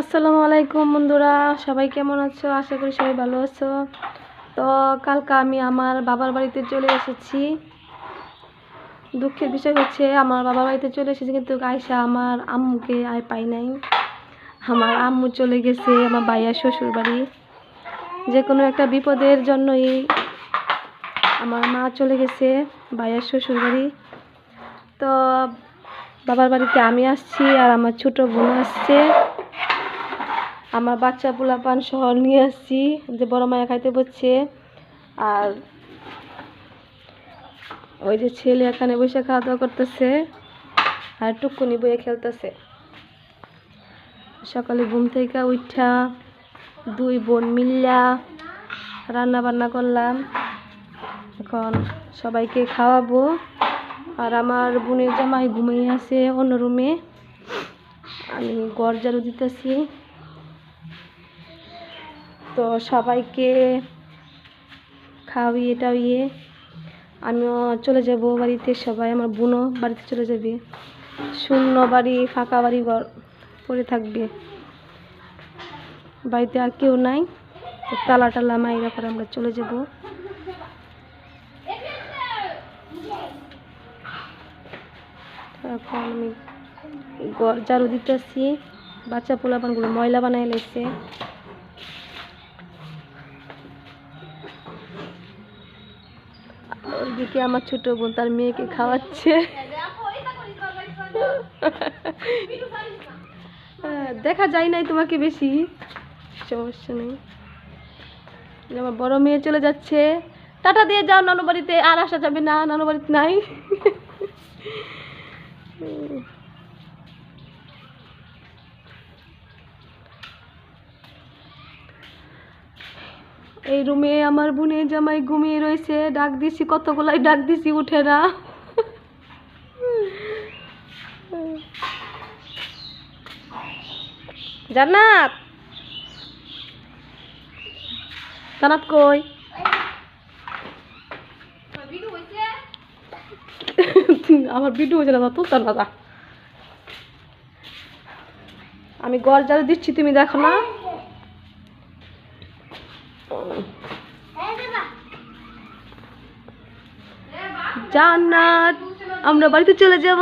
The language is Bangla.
আসসালামু আলাইকুম বন্ধুরা, সবাই কেমন আছো? আশা করি সবাই ভালো আছো। তো কালকে আমি আমার বাবার বাড়িতে চলে এসেছি। দুঃখের বিষয় হচ্ছে আমার বাবার বাড়িতে চলে এসেছি কিন্তু আয়সা আমার আম্মুকে আয় পাই নাই। আমার আম্মু চলে গেছে আমার ভাইয়ার শ্বশুর বাড়ি যে কোনো একটা বিপদের জন্যই আমার মা চলে গেছে ভাইয়ার শ্বশুর বাড়ি তো বাবার বাড়িতে আমি আসছি আর আমার ছোটো বোন আসছে। আমার বাচ্চা পোলা পান সহ নিয়ে আসছি, যে বড় মায়া খাইতে বসছে। আর ওই যে ছেলে এখানে বসে খাওয়া দাওয়া করতেছে আর টুকুনি বইয়ে খেলতেছে। সকালে ঘুম থেকে উঠা দুই বোন মিল্লা রান্না বান্না করলাম। এখন সবাইকে খাওয়াবো। আর আমার বোনের জামাই ঘুমিয়ে আছে অন্য রুমে। আমি গড় ঝাড়ু দিতেছি। তো সবাইকে খাওয়িয়ে টাওয়িয়ে আমিও চলে যাব বাড়িতে, সবাই আমার বোনও বাড়িতে চলে যাবে। শূন্য বাড়ি, ফাঁকা বাড়ি ঘর পড়ে থাকবে। বাড়িতে আর কেউ নাই, তো তালা টালা মাইরা করে আমরা চলে যাব। এখন আমি ঘর ঝাড়ু দিতেছি, বাচ্চা পোলাপানগুলো ময়লা বানাই লাইছে। ওইদিকে আমার ছোট বোন তার মেয়েকে খাওয়াচ্ছে। হ্যাঁ, দেখা যায় নাই তোমাকে বেশি। সমস্যা নেই। আমার বড় মেয়ে চলে যাচ্ছে। টাটা দিয়ে যাও নানু বাড়িতে। আর আসা যাবে না নানু বাড়িতে নাই। এই রুমে আমার বোনের জামাই ঘুমিয়ে রয়েছে, ডাক দিছি কতগুলাই, ডাক দিছি, উঠে না। জান্নাত। জান্নাত কই? আমার ভিডিও হয়েছে না তো যা। আমি গড় যারা দিচ্ছি, তুমি দেখো না। জান্নাত আমরা বাড়িতে চলে যাব।